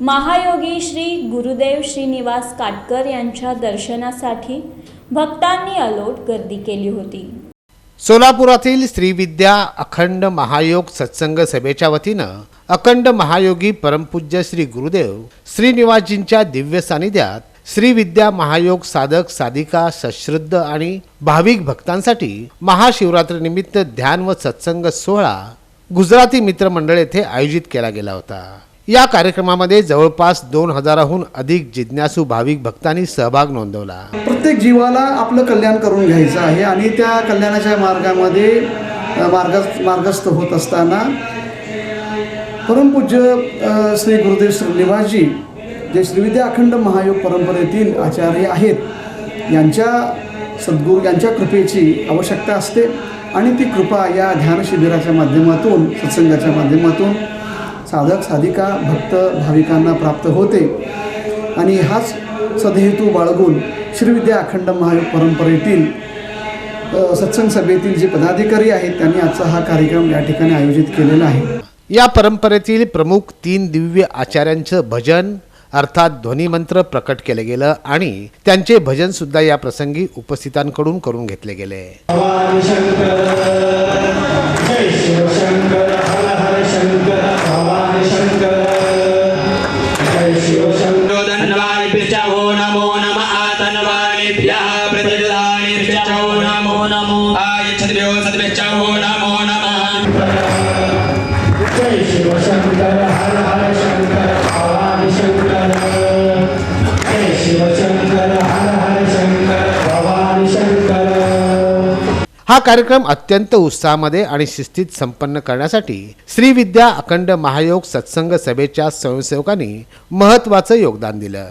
महायोगी श्री गुरुदेव श्रीनिवास काटकर यांच्या दर्शनासाठी भक्तांनी अलोट गर्दी केली होती. सोलापुरातील श्रीविद्या अखंड महायोग सत्संग सभेच्या वतीनं अखंड महायोगी परमपूज्य श्री गुरुदेव श्रीनिवासजींच्या दिव्य सानिध्यात श्रीविद्या महायोग साधक साधिका सश्रद्ध आणि भाविक भक्तांसाठी महाशिवरात्रीनिमित्त ध्यान व सत्संग सोहळा गुजराती मित्रमंडळ येथे आयोजित केला गेला होता. या कार्यक्रमामध्ये जवळपास दोन हजाराहून अधिक जिज्ञासू भाविक भक्तांनी सहभाग नोंदवला. प्रत्येक जीवाला आपलं कल्याण करून घ्यायचं आहे आणि त्या कल्याणाच्या मार्गामध्ये मार्ग मार्गस्थ होत असताना परमपूज्य श्री गुरुदेव श्रीनिवासजी जे श्रीविद्या अखंड महायोग परंपरेतील आचार्य आहेत यांच्या सद्गुरू यांच्या कृपेची आवश्यकता असते आणि ती कृपा या ध्यान शिबिराच्या माध्यमातून सत्संगाच्या माध्यमातून साधक साधिका भक्त भाविकांना प्राप्त होते. आणि हाच सदहेतू बाळगून श्रीविद्या अखंड महायोग परंपरेतील सत्संग सभेतील जे पदाधिकारी आहेत त्यांनी आजचा हा कार्यक्रम या ठिकाणी आयोजित केलेला आहे. या परंपरेतील प्रमुख तीन दिव्य आचार्यांचं भजन अर्थात ध्वनिमंत्र प्रकट केले गेलं आणि त्यांचे भजन सुद्धा या प्रसंगी उपस्थितांकडून करून घेतले गेले. हर हर शंकर भवानी शंकर जय हर हर शंकर भवानी शंकर हा कार्यक्रम अत्यंत उत्साहामध्ये आणि शिस्तीत संपन्न करण्यासाठी श्रीविद्या अखंड महायोग सत्संग सभेच्या स्वयंसेवकांनी महत्वाचं योगदान दिलं.